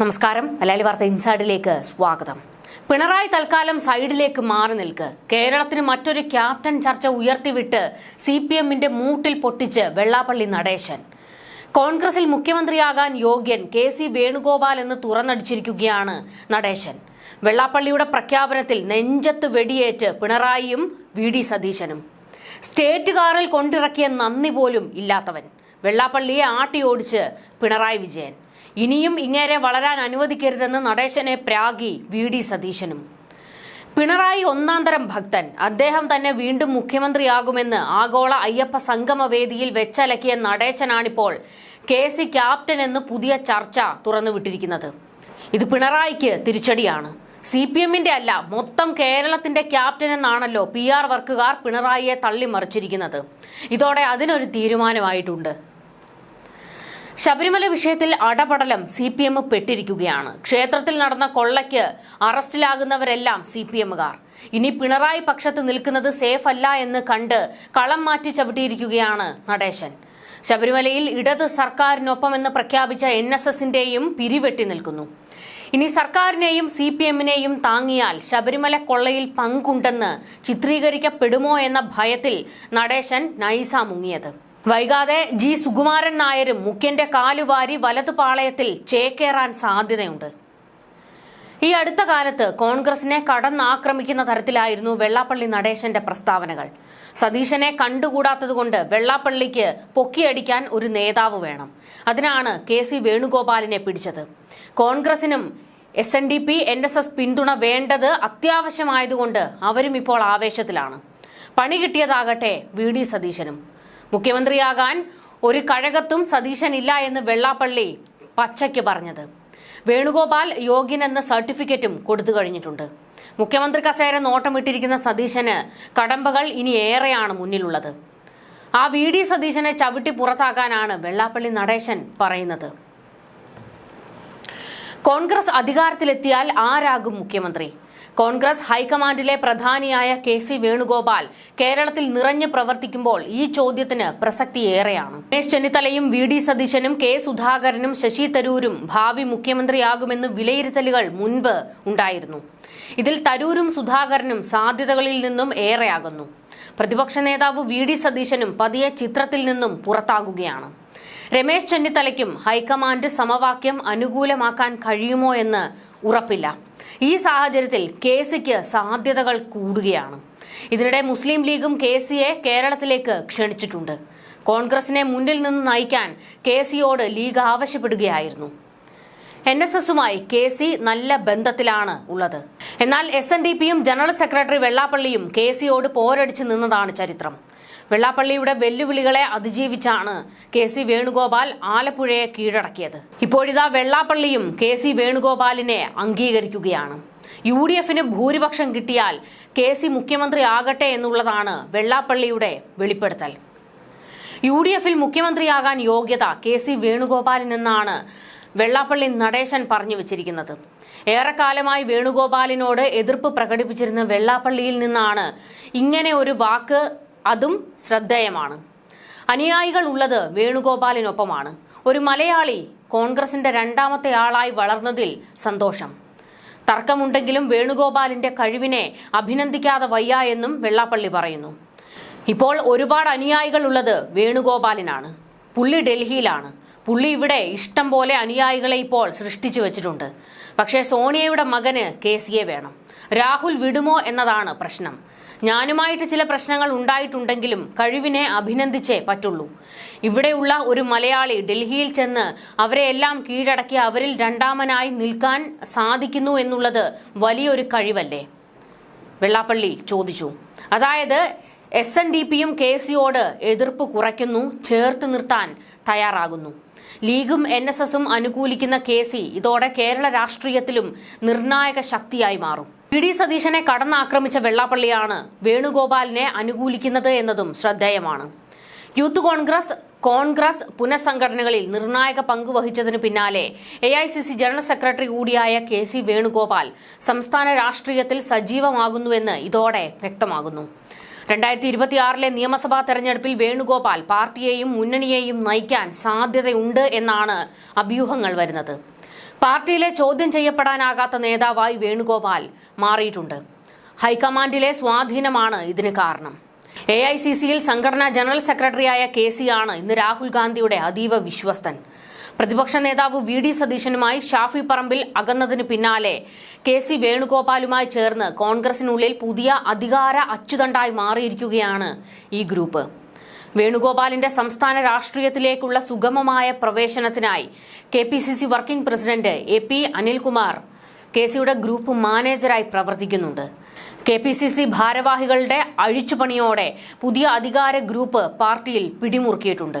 നമസ്കാരം. മലയാളി വാർത്ത ഇൻസൈഡിലേക്ക് സ്വാഗതം. പിണറായി തൽക്കാലം സൈഡിലേക്ക് മാറി നിൽക്ക്. കേരളത്തിന് മറ്റൊരു ക്യാപ്റ്റൻ ചർച്ച ഉയർത്തിവിട്ട് സി പി എമ്മിന്റെ മൂട്ടിൽ പൊട്ടിച്ച് വെള്ളാപ്പള്ളി നടേശൻ. കോൺഗ്രസിൽ മുഖ്യമന്ത്രിയാകാൻ യോഗ്യൻ കെ സി വേണുഗോപാൽ എന്ന് തുറന്നടിച്ചിരിക്കുകയാണ് നടേശൻ. വെള്ളാപ്പള്ളിയുടെ പ്രഖ്യാപനത്തിൽ നെഞ്ചത്ത് വെടിയേറ്റ് പിണറായിയും വി ഡി സതീശനും. സ്റ്റേറ്റ് കാറിൽ കൊണ്ടിറക്കിയ നന്ദി പോലും ഇല്ലാത്തവൻ. വെള്ളാപ്പള്ളിയെ ആട്ടിയോടിച്ച് പിണറായി വിജയൻ. ഇനിയും ഇങ്ങേരെ വളരാൻ അനുവദിക്കരുതെന്ന് നടേശനെ പ്രാഗി വി ഡി സതീശനും. പിണറായി ഒന്നാം തരം ഭക്തൻ. അദ്ദേഹം തന്നെ വീണ്ടും മുഖ്യമന്ത്രിയാകുമെന്ന് ആഗോള അയ്യപ്പ സംഗമവേദിയിൽ വെച്ചലക്കിയ നടേശനാണിപ്പോൾ കെ സി ക്യാപ്റ്റൻ എന്ന് പുതിയ ചർച്ച തുറന്നുവിട്ടിരിക്കുന്നത്. ഇത് പിണറായിക്ക് തിരിച്ചടിയാണ്. സി പി എമ്മിന്റെ അല്ല മൊത്തം കേരളത്തിന്റെ ക്യാപ്റ്റൻ എന്നാണല്ലോ പി ആർ വർക്കുകാർ പിണറായിയെ തള്ളിമറിച്ചിരിക്കുന്നത്. ഇതോടെ അതിനൊരു തീരുമാനമായിട്ടുണ്ട്. ശബരിമല വിഷയത്തിൽ അടപടലം സി പി എം പെട്ടിരിക്കുകയാണ്. ക്ഷേത്രത്തിൽ നടന്ന കൊള്ളയ്ക്ക് അറസ്റ്റിലാകുന്നവരെല്ലാം സി പി എമ്മുകാർ. ഇനി പിണറായി പക്ഷത്ത് നിൽക്കുന്നത് സേഫ് അല്ല എന്ന് കണ്ട് കളം മാറ്റി ചവിട്ടിയിരിക്കുകയാണ് നടേശൻ. ശബരിമലയിൽ ഇടത് സർക്കാരിനൊപ്പമെന്ന് പ്രഖ്യാപിച്ച എൻ എസ് എസിന്റെയും പിരിവെട്ടി നിൽക്കുന്നു. ഇനി സർക്കാരിനെയും സി പി എമ്മിനെയും താങ്ങിയാൽ ശബരിമല കൊള്ളയിൽ പങ്കുണ്ടെന്ന് ചിത്രീകരിക്കപ്പെടുമോ എന്ന ഭയത്തിൽ നടേശൻ നൈസ മുങ്ങിയത്. വൈകാതെ ജി സുകുമാരൻ നായരും മുഖ്യന്റെ കാലുവാരി വലതുപാളയത്തിൽ ചേക്കേറാൻ സാധ്യതയുണ്ട്. ഈ അടുത്ത കാലത്ത് കോൺഗ്രസിനെ കടന്നാക്രമിക്കുന്ന തരത്തിലായിരുന്നു വെള്ളാപ്പള്ളി നടേശന്റെ പ്രസ്താവനകൾ. സതീശനെ കണ്ടുകൂടാത്തതുകൊണ്ട് വെള്ളാപ്പള്ളിക്ക് പൊക്കിയടിക്കാൻ ഒരു നേതാവ് വേണം. അതിനാണ് കെ സി വേണുഗോപാലിനെ പിടിച്ചത്. കോൺഗ്രസിനും S N D P N S S പിന്തുണ വേണ്ടത് അത്യാവശ്യമായതുകൊണ്ട് അവരും ഇപ്പോൾ ആവേശത്തിലാണ്. പണി കിട്ടിയതാകട്ടെ വി ഡി സതീശനും. മുഖ്യമന്ത്രിയാകാൻ ഒരു കഴകത്തും സതീശനില്ല എന്ന് വെള്ളാപ്പള്ളി പച്ചയ്ക്ക് പറഞ്ഞത്. വേണുഗോപാൽ യോഗ്യനെന്ന സർട്ടിഫിക്കറ്റും കൊടുത്തു കഴിഞ്ഞിട്ടുണ്ട്. മുഖ്യമന്ത്രി കസേര നോട്ടമിട്ടിരിക്കുന്ന സതീശന് കടമ്പകൾ ഇനി ഏറെയാണ് മുന്നിലുള്ളത്. ആ വി ഡി സതീശനെ ചവിട്ടി പുറത്താക്കാനാണ് വെള്ളാപ്പള്ളി നടേശൻ പറയുന്നത്. കോൺഗ്രസ് അധികാരത്തിലെത്തിയാൽ ആരാകും മുഖ്യമന്ത്രി? കോൺഗ്രസ് ഹൈക്കമാൻഡിലെ പ്രധാനിയായ കെ സി വേണുഗോപാൽ കേരളത്തിൽ നിറഞ്ഞു പ്രവർത്തിക്കുമ്പോൾ ഈ ചോദ്യത്തിന് പ്രസക്തിയേറെയാണ്. രമേശ് ചെന്നിത്തലയും വി ഡി സതീശനും കെ സുധാകരനും ശശി തരൂരും ഭാവി മുഖ്യമന്ത്രിയാകുമെന്ന് വിലയിരുത്തലുകൾ മുൻപ് ഉണ്ടായിരുന്നു. ഇതിൽ തരൂരും സുധാകരനും സാധ്യതകളിൽ നിന്നും ഏറെയാകുന്നു. പ്രതിപക്ഷ നേതാവ് വി ഡി സതീശനും പതിയെ ചിത്രത്തിൽ നിന്നും പുറത്താകുകയാണ്. രമേശ് ചെന്നിത്തലയ്ക്കും ഹൈക്കമാൻഡ് സമവാക്യം അനുകൂലമാക്കാൻ കഴിയുമോ എന്ന് ഉറപ്പില്ല. ഈ സാഹചര്യത്തിൽ കെ സിക്ക് സാധ്യതകൾ കൂടുകയാണ്. ഇതിനിടെ മുസ്ലിം ലീഗും കെ സിയെ കേരളത്തിലേക്ക് ക്ഷണിച്ചിട്ടുണ്ട്. കോൺഗ്രസിനെ മുന്നിൽ നിന്ന് നയിക്കാൻ കെ സിയോട് ലീഗ് ആവശ്യപ്പെടുകയായിരുന്നു. എൻ എസ് എസുമായി കെ സി നല്ല ബന്ധത്തിലാണ് ഉള്ളത്. എന്നാൽ എസ് എൻ ഡി പിയും ജനറൽ സെക്രട്ടറി വെള്ളാപ്പള്ളിയും കെ സിയോട് പോരടിച്ചു നിന്നതാണ് ചരിത്രം. വെള്ളാപ്പള്ളിയുടെ വെല്ലുവിളികളെ അതിജീവിച്ചാണ് കെ സി വേണുഗോപാൽ ആലപ്പുഴയെ കീഴടക്കിയത്. ഇപ്പോഴിതാ വെള്ളാപ്പള്ളിയും കെ സി വേണുഗോപാലിനെ അംഗീകരിക്കുകയാണ്. യു ഡി എഫിന് ഭൂരിപക്ഷം കിട്ടിയാൽ കെ സി മുഖ്യമന്ത്രി ആകട്ടെ എന്നുള്ളതാണ് വെള്ളാപ്പള്ളിയുടെ വെളിപ്പെടുത്തൽ. യു ഡി എഫിൽ മുഖ്യമന്ത്രിയാകാൻ യോഗ്യത കെ സി വേണുഗോപാലിനെന്നാണ് വെള്ളാപ്പള്ളി നടേശൻ പറഞ്ഞു വച്ചിരിക്കുന്നത്. ഏറെക്കാലമായി വേണുഗോപാലിനോട് എതിർപ്പ് പ്രകടിപ്പിച്ചിരുന്ന വെള്ളാപ്പള്ളിയിൽ നിന്നാണ് ഇങ്ങനെ ഒരു വാക്ക് അതും ശ്രദ്ധേയമാണ്. അനുയായികൾ ഉള്ളത് വേണുഗോപാലിനൊപ്പമാണ്. ഒരു മലയാളി കോൺഗ്രസിന്റെ രണ്ടാമത്തെ ആളായി വളർന്നതിൽ സന്തോഷം. തർക്കമുണ്ടെങ്കിലും വേണുഗോപാലിന്റെ കഴിവിനെ അഭിനന്ദിക്കാതെ വയ്യ എന്നും വെള്ളാപ്പള്ളി പറയുന്നു. ഇപ്പോൾ ഒരുപാട് അനുയായികൾ ഉള്ളത് വേണുഗോപാലിനാണ്. പുള്ളി ഡൽഹിയിലാണ്. പുള്ളി ഇവിടെ ഇഷ്ടം പോലെ അനുയായികളെ ഇപ്പോൾ സൃഷ്ടിച്ചു വെച്ചിട്ടുണ്ട്. പക്ഷേ സോണിയയുടെ മകന് കെ വേണം. രാഹുൽ വിടുമോ എന്നതാണ് പ്രശ്നം. ഞാനുമായിട്ട് ചില പ്രശ്നങ്ങൾ ഉണ്ടായിട്ടുണ്ടെങ്കിലും കഴിവിനെ അഭിനന്ദിച്ചേ പറ്റുള്ളൂ. ഇവിടെയുള്ള ഒരു മലയാളി ഡൽഹിയിൽ ചെന്ന് അവരെ എല്ലാം കീഴടക്കി അവരിൽ രണ്ടാമനായി നിൽക്കാൻ സാധിക്കുന്നു എന്നുള്ളത് വലിയൊരു കഴിവല്ലേ? വെള്ളാപ്പള്ളി ചോദിച്ചു. അതായത് എസ് എൻ ഡി പിയും കെ സിയോട് എതിർപ്പ് കുറയ്ക്കുന്നു ചേർത്ത് നിർത്താൻ തയ്യാറാകുന്നു. ലീഗും എൻ എസ് എസും അനുകൂലിക്കുന്ന കെ സി ഇതോടെ കേരള രാഷ്ട്രീയത്തിലും നിർണായക ശക്തിയായി മാറും. പി ഡി സതീശനെ കടന്നാക്രമിച്ച വെള്ളാപ്പള്ളിയാണ് വേണുഗോപാലിനെ അനുകൂലിക്കുന്നത് എന്നതും ശ്രദ്ധേയമാണ്. യൂത്ത് കോൺഗ്രസ് കോൺഗ്രസ് പുനഃസംഘടനകളിൽ നിർണായക പങ്ക് വഹിച്ചതിനു പിന്നാലെ A I C C general secretary കൂടിയായ കെ സി വേണുഗോപാൽ സംസ്ഥാന രാഷ്ട്രീയത്തിൽ സജീവമാകുന്നുവെന്ന് ഇതോടെ വ്യക്തമാകുന്നു. രണ്ടായിരത്തി ഇരുപത്തിയാറിലെ നിയമസഭാ തെരഞ്ഞെടുപ്പിൽ വേണുഗോപാൽ പാർട്ടിയെയും മുന്നണിയെയും നയിക്കാൻ സാധ്യതയുണ്ട് എന്നാണ് അഭ്യൂഹങ്ങൾ വരുന്നത്. പാർട്ടിയിലെ ചോദ്യം ചെയ്യപ്പെടാനാകാത്ത നേതാവായി വേണുഗോപാൽ മാറിയിട്ടുണ്ട്. ഹൈക്കമാൻഡിലെ സ്വാധീനമാണ് ഇതിന് കാരണം. എ ഐ സി സിയിൽ സംഘടനാ ജനറൽ സെക്രട്ടറിയായ കെ സി ആണ് ഇന്ന് രാഹുൽ ഗാന്ധിയുടെ അതീവ വിശ്വസ്തൻ. പ്രതിപക്ഷ നേതാവ് വി ഡി സതീശനുമായി ഷാഫി പറമ്പിൽ അകന്നതിന് പിന്നാലെ കെ സി വേണുഗോപാലുമായി ചേർന്ന് കോൺഗ്രസിനുള്ളിൽ പുതിയ അധികാര അച്ചുതണ്ടായി മാറിയിരിക്കുകയാണ് ഈ ഗ്രൂപ്പ്. വേണുഗോപാലിന്റെ സംസ്ഥാന രാഷ്ട്രീയത്തിലേക്കുള്ള സുഗമമായ പ്രവേശനത്തിനായി K working president A P Anilkumar K സിയുടെ ഗ്രൂപ്പ് മാനേജരായി പ്രവർത്തിക്കുന്നുണ്ട്. കെ പി സി സി ഭാരവാഹികളുടെ അഴിച്ചുപണിയോടെ പുതിയ അധികാര ഗ്രൂപ്പ് പാർട്ടിയിൽ പിടിമുറുക്കിയിട്ടുണ്ട്.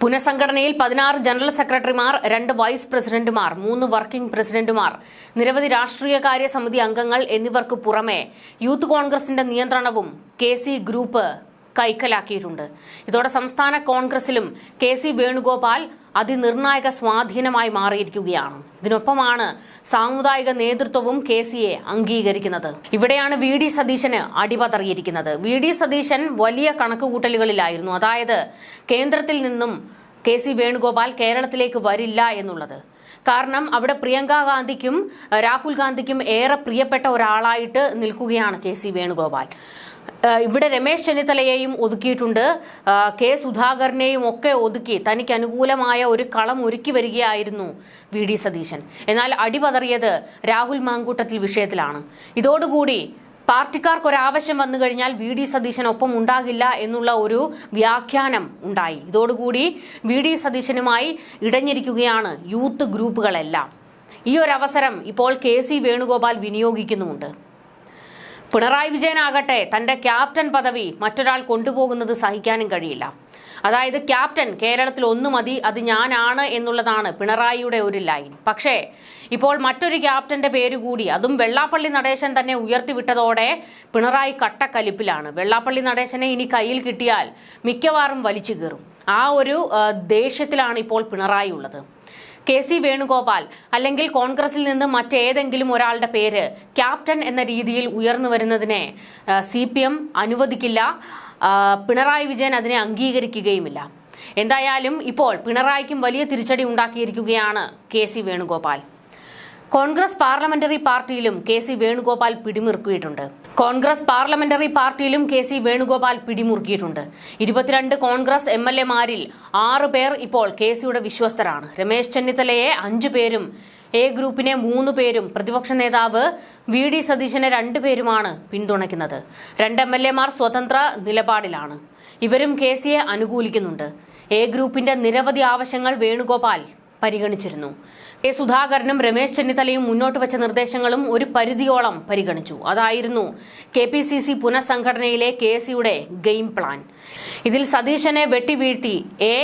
പുനഃസംഘടനയിൽ പതിനാറ് ജനറൽ സെക്രട്ടറിമാർ രണ്ട് വൈസ് പ്രസിഡന്റുമാർ മൂന്ന് വർക്കിംഗ് പ്രസിഡന്റുമാർ നിരവധി രാഷ്ട്രീയകാര്യ സമിതി അംഗങ്ങൾ എന്നിവർക്ക് പുറമെ യൂത്ത് കോൺഗ്രസിന്റെ നിയന്ത്രണവും കെ ഗ്രൂപ്പ് കൈക്കലാക്കിയിട്ടുണ്ട്. ഇതോടെ സംസ്ഥാന കോൺഗ്രസിലും കെ സി വേണുഗോപാൽ അതിനിർണായക സ്വാധീനമായി മാറിയിരിക്കുകയാണ്. ഇതിനൊപ്പമാണ് സാമുദായിക നേതൃത്വവും കെ സിയെ അംഗീകരിക്കുന്നത്. ഇവിടെയാണ് വി ഡി സതീശന് അടിപതറിയിരിക്കുന്നത്. വി ഡി സതീശൻ വലിയ കണക്കുകൂട്ടലുകളിലായിരുന്നു. അതായത് കേന്ദ്രത്തിൽ നിന്നും കെ സി വേണുഗോപാൽ കേരളത്തിലേക്ക് വരില്ല എന്നുള്ളത്. കാരണം അവിടെ പ്രിയങ്ക ഗാന്ധിക്കും രാഹുൽ ഗാന്ധിക്കും ഏറെ പ്രിയപ്പെട്ട ഒരാളായിട്ട് നിൽക്കുകയാണ് കെ സി വേണുഗോപാൽ. ഇവിടെ രമേശ് ചെന്നിത്തലയെയും ഒതുക്കിയിട്ടുണ്ട്. കെ സുധാകരനെയും ഒക്കെ ഒതുക്കി തനിക്ക് അനുകൂലമായ ഒരു കളം ഒരുക്കി വരികയായിരുന്നു വി ഡി സതീശൻ. എന്നാൽ അടിപതറിയത് രാഹുൽ മാങ്കൂട്ടത്തിൽ വിഷയത്തിലാണ്. ഇതോടുകൂടി പാർട്ടിക്കാർക്ക് ഒരാവശ്യം വന്നു കഴിഞ്ഞാൽ വി ഡി സതീശൻ ഒപ്പം ഉണ്ടാകില്ല എന്നുള്ള ഒരു വ്യാഖ്യാനം ഉണ്ടായി. ഇതോടുകൂടി വി ഡി സതീശനുമായി ഇടഞ്ഞിരിക്കുകയാണ് യൂത്ത് ഗ്രൂപ്പുകളെല്ലാം. ഈ ഒരു അവസരം ഇപ്പോൾ കെ സി വേണുഗോപാൽ വിനിയോഗിക്കുന്നുമുണ്ട്. പിണറായി വിജയനാകട്ടെ തന്റെ ക്യാപ്റ്റൻ പദവി മറ്റൊരാൾ കൊണ്ടുപോകുന്നത് സഹിക്കാനും കഴിയില്ല. അതായത് ക്യാപ്റ്റൻ കേരളത്തിൽ ഒന്ന് മതി അത് ഞാനാണ് എന്നുള്ളതാണ് പിണറായിയുടെ ഒരു ലൈൻ. പക്ഷേ ഇപ്പോൾ മറ്റൊരു ക്യാപ്റ്റന്റെ പേര് കൂടി അതും വെള്ളാപ്പള്ളി നടേശൻ തന്നെ ഉയർത്തിവിട്ടതോടെ പിണറായി കട്ടക്കലിപ്പിലാണ്. വെള്ളാപ്പള്ളി നടേശനെ ഇനി കയ്യിൽ കിട്ടിയാൽ മിക്കവാറും വലിച്ചു കീറും. ആ ഒരു ദേഷ്യത്തിലാണ് ഇപ്പോൾ പിണറായി ഉള്ളത്. കെ സി വേണുഗോപാൽ അല്ലെങ്കിൽ കോൺഗ്രസിൽ നിന്ന് മറ്റേതെങ്കിലും ഒരാളുടെ പേര് ക്യാപ്റ്റൻ എന്ന രീതിയിൽ ഉയർന്നു വരുന്നതിനെ സി പി എം അനുവദിക്കില്ല പിണറായി വിജയൻ അതിനെ അംഗീകരിക്കുകയുമില്ല. എന്തായാലും ഇപ്പോൾ പിണറായിക്കും വലിയ തിരിച്ചടി ഉണ്ടാക്കിയിരിക്കുകയാണ് K C Venugopal. Congress parliamentary പാർട്ടിയിലും കെ സി വേണുഗോപാൽ പിടിമുറുക്കിയിട്ടുണ്ട്. കോൺഗ്രസ് പാർലമെന്ററി പാർട്ടിയിലും കെ സി വേണുഗോപാൽ പിടിമുറുക്കിയിട്ടുണ്ട്. ഇരുപത്തിരണ്ട് കോൺഗ്രസ് എം എൽ എമാരിൽ ആറ് പേർ ഇപ്പോൾ കെ സിയുടെ വിശ്വസ്തരാണ്. രമേശ് ചെന്നിത്തലയെ അഞ്ചു പേരും എ ഗ്രൂപ്പിനെ മൂന്ന് പേരും പ്രതിപക്ഷ നേതാവ് വി ഡി സതീശനെ രണ്ടു പേരുമാണ് പിന്തുണയ്ക്കുന്നത്. രണ്ട് എം എൽ എമാർ സ്വതന്ത്ര നിലപാടിലാണ്. ഇവരും കെ സിയെ അനുകൂലിക്കുന്നുണ്ട്. എ ഗ്രൂപ്പിന്റെ നിരവധി ആവശ്യങ്ങൾ വേണുഗോപാൽ പരിഗണിച്ചിരുന്നു. കെ സുധാകരനും രമേശ് ചെന്നിത്തലയും മുന്നോട്ട് വെച്ച നിർദ്ദേശങ്ങളും ഒരു പരിധിയോളം പരിഗണിച്ചു. അതായിരുന്നു കെ പി സി സി പുനഃസംഘടനയിലെ കെ സിയുടെ ഗെയിം പ്ലാൻ. ഇതിൽ സതീശനെ വെട്ടിവീഴ്ത്തി എ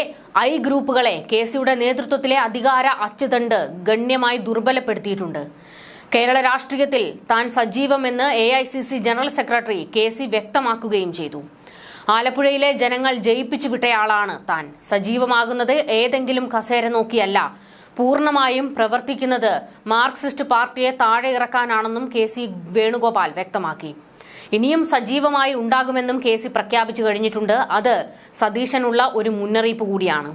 ഐ ഗ്രൂപ്പുകളെ കെ സിയുടെ നേതൃത്വത്തിലെ അധികാര അച്ചുതണ്ട് ഗണ്യമായി ദുർബലപ്പെടുത്തിയിട്ടുണ്ട്. കേരള രാഷ്ട്രീയത്തിൽ താൻ സജീവമെന്ന് A I C C general secretary K C വ്യക്തമാക്കുകയും ചെയ്തു. ആലപ്പുഴയിലെ ജനങ്ങൾ ജയിപ്പിച്ചു വിട്ടയാളാണ് താൻ. സജീവമാകുന്നത് ഏതെങ്കിലും കസേര നോക്കിയല്ല. പൂർണമായും പ്രവർത്തിക്കുന്നത് മാർക്സിസ്റ്റ് പാർട്ടിയെ താഴെ ഇറക്കാനാണെന്നും കെ സി വേണുഗോപാൽ വ്യക്തമാക്കി. ഇനിയും സജീവമായി ഉണ്ടാകുമെന്നും കെ സി പ്രഖ്യാപിച്ചു കഴിഞ്ഞിട്ടുണ്ട്. അത് സതീശനുള്ള ഒരു മുന്നറിയിപ്പ് കൂടിയാണ്.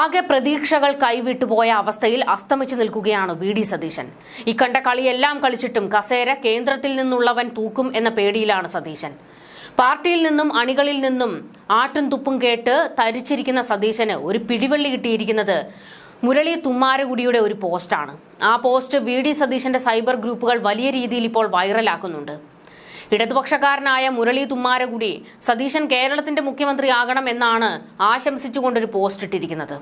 ആകെ പ്രതീക്ഷകൾ കൈവിട്ടുപോയ അവസ്ഥയിൽ അസ്തമിച്ചു നിൽക്കുകയാണ് വി ഡി സതീശൻ. ഇക്കണ്ട കളിയെല്ലാം കളിച്ചിട്ടും കസേര കേന്ദ്രത്തിൽ നിന്നുള്ളവൻ തൂക്കും എന്ന പേടിയിലാണ് സതീശൻ. പാർട്ടിയിൽ നിന്നും അണികളിൽ നിന്നും ആട്ടും തുപ്പും കേട്ട് തരിച്ചിരിക്കുന്ന സതീശന് ഒരു പിടിവള്ളി കിട്ടിയിരിക്കുന്നത് മുരളി തുമ്മാരകുടിയുടെ ഒരു പോസ്റ്റാണ്. ആ പോസ്റ്റ് വി ഡി സതീശന്റെ സൈബർ ഗ്രൂപ്പുകൾ വലിയ രീതിയിൽ ഇപ്പോൾ വൈറലാക്കുന്നുണ്ട്. ഇടതുപക്ഷക്കാരനായ മുരളി തുമ്മാരകുടി സതീശൻ കേരളത്തിന്റെ മുഖ്യമന്ത്രി ആകണം എന്നാണ് ആശംസിച്ചുകൊണ്ടൊരു പോസ്റ്റ് ഇട്ടിരിക്കുന്നത്.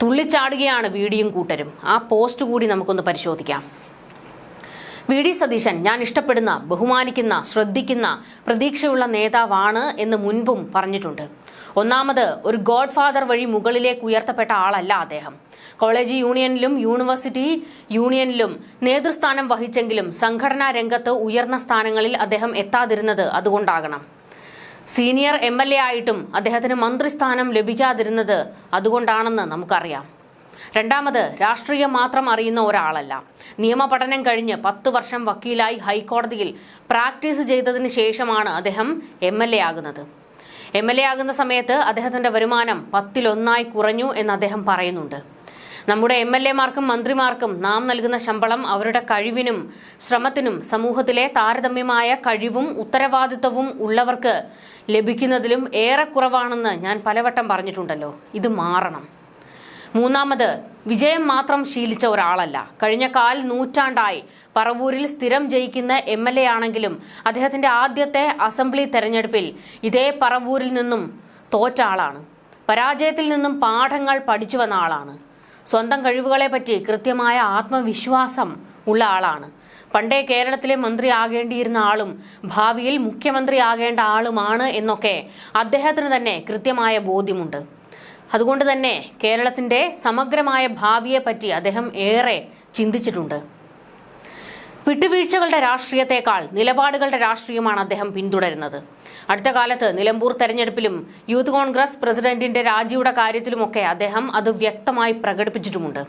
തുള്ളിച്ചാടുകയാണ് വീഡിയും കൂട്ടരും. ആ പോസ്റ്റ് കൂടി നമുക്കൊന്ന് പരിശോധിക്കാം. വി ഡി സതീശൻ ഞാൻ ഇഷ്ടപ്പെടുന്ന ബഹുമാനിക്കുന്ന ശ്രദ്ധിക്കുന്ന പ്രതീക്ഷയുള്ള നേതാവാണ് എന്ന് മുൻപും പറഞ്ഞിട്ടുണ്ട്. ഒന്നാമത് ഒരു ഗോഡ് ഫാദർ വഴി മുകളിലേക്ക് ഉയർത്തപ്പെട്ട ആളല്ല അദ്ദേഹം. കോളേജ് യൂണിയനിലും യൂണിവേഴ്സിറ്റി യൂണിയനിലും നേതൃസ്ഥാനം വഹിച്ചെങ്കിലും സംഘടനാ രംഗത്ത് ഉയർന്ന സ്ഥാനങ്ങളിൽ അദ്ദേഹം എത്താതിരുന്നത് അതുകൊണ്ടാകണം. സീനിയർ എം എൽ എ ആയിട്ടും അദ്ദേഹത്തിന് മന്ത്രിസ്ഥാനം ലഭിക്കാതിരുന്നത് അതുകൊണ്ടാണെന്ന് നമുക്കറിയാം. രണ്ടാമത് രാഷ്ട്രീയം മാത്രം അറിയുന്ന ഒരാളല്ല. നിയമപഠനം കഴിഞ്ഞ് പത്ത് വർഷം വക്കീലായി ഹൈക്കോടതിയിൽ പ്രാക്ടീസ് ചെയ്തതിന് ശേഷമാണ് അദ്ദേഹം എം എൽ എ ആകുന്നത്. എം എൽ എ ആകുന്ന സമയത്ത് അദ്ദേഹത്തിന്റെ വരുമാനം പത്തിലൊന്നായി കുറഞ്ഞു എന്ന് അദ്ദേഹം പറയുന്നുണ്ട്. നമ്മുടെ എം എൽ എമാർക്കും മന്ത്രിമാർക്കും നാം നൽകുന്ന ശമ്പളം അവരുടെ കഴിവിനും ശ്രമത്തിനും സമൂഹത്തിലെ താരതമ്യമായ കഴിവും ഉത്തരവാദിത്തവും ഉള്ളവർക്ക് ലഭിക്കുന്നതിലും ഏറെ കുറവാണെന്ന് ഞാൻ പലവട്ടം പറഞ്ഞിട്ടുണ്ടല്ലോ. ഇത് മാറണം. മൂന്നാമത് വിജയം മാത്രം ശീലിച്ച ഒരാളല്ല. കഴിഞ്ഞ കാൽ നൂറ്റാണ്ടായി പറവൂരിൽ സ്ഥിരം ജയിക്കുന്ന എം എൽ എ ആണെങ്കിലും അദ്ദേഹത്തിന്റെ ആദ്യത്തെ അസംബ്ലി തെരഞ്ഞെടുപ്പിൽ ഇതേ പറവൂരിൽ നിന്നും തോറ്റ ആളാണ്. പരാജയത്തിൽ നിന്നും പാഠങ്ങൾ പഠിച്ചു വന്ന ആളാണ്. സ്വന്തം കഴിവുകളെ പറ്റി കൃത്യമായ ആത്മവിശ്വാസം ഉള്ള ആളാണ്. പണ്ടേ കേരളത്തിലെ മന്ത്രി ആകേണ്ടിയിരുന്ന ആളും ഭാവിയിൽ മുഖ്യമന്ത്രി ആകേണ്ട ആളുമാണ് എന്നൊക്കെ അദ്ദേഹത്തിന് തന്നെ കൃത്യമായ ബോധ്യമുണ്ട്. അതുകൊണ്ട് തന്നെ കേരളത്തിന്റെ സമഗ്രമായ ഭാവിയെപ്പറ്റി അദ്ദേഹം ഏറെ ചിന്തിച്ചിട്ടുണ്ട്. വിട്ടുവീഴ്ചകളുടെ രാഷ്ട്രീയത്തെക്കാൾ നിലപാടുകളുടെ രാഷ്ട്രീയമാണ് അദ്ദേഹം പിന്തുടരുന്നത്. അടുത്ത കാലത്ത് നിലമ്പൂർ തെരഞ്ഞെടുപ്പിലും യൂത്ത് കോൺഗ്രസ് പ്രസിഡന്റിന്റെ രാജിയുടെ കാര്യത്തിലുമൊക്കെ അദ്ദേഹം അത് വ്യക്തമായി പ്രകടിപ്പിച്ചിട്ടുമുണ്ട്.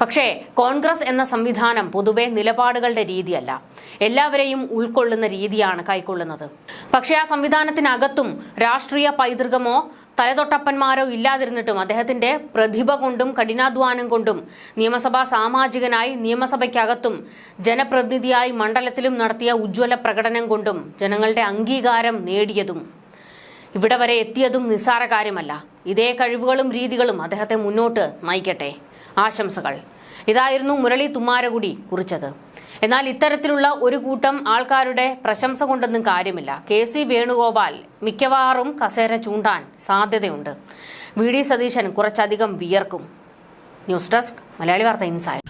പക്ഷേ കോൺഗ്രസ് എന്ന സംവിധാനം പൊതുവെ നിലപാടുകളുടെ രീതിയല്ല. എല്ലാവരെയും ഉൾക്കൊള്ളുന്ന രീതിയാണ് കൈക്കൊള്ളുന്നത്. പക്ഷേ ആ സംവിധാനത്തിനകത്തും രാഷ്ട്രീയ പൈതൃകമോ തലതൊട്ടപ്പന്മാരോ ഇല്ലാതിരുന്നിട്ടും അദ്ദേഹത്തിന്റെ പ്രതിഭ കൊണ്ടും കഠിനാധ്വാനം കൊണ്ടും നിയമസഭാ സാമാജികനായി നിയമസഭയ്ക്കകത്തും ജനപ്രതിനിധിയായി മണ്ഡലത്തിലും നടത്തിയ ഉജ്ജ്വല പ്രകടനം കൊണ്ടും ജനങ്ങളുടെ അംഗീകാരം നേടിയതും ഇവിടെ വരെ എത്തിയതും നിസ്സാര കാര്യമല്ല. ഇതേ കഴിവുകളും രീതികളും അദ്ദേഹത്തെ മുന്നോട്ട് നയിക്കട്ടെ. ആശംസകൾ. ഇതായിരുന്നു മുരളി തുമ്മാരകുടി കുറിച്ചത്. എന്നാൽ ഇത്തരത്തിലുള്ള ഒരു കൂട്ടം ആൾക്കാരുടെ പ്രശംസ കൊണ്ടൊന്നും കാര്യമില്ല. കെ സി വേണുഗോപാൽ മിക്കവാറും കസേര ചൂണ്ടാൻ സാധ്യതയുണ്ട്. വി ഡി സതീശൻ കുറച്ചധികം വിയർക്കും. ന്യൂസ് ഡെസ്ക് മലയാളി വാർത്ത ഇൻസൈഡ്.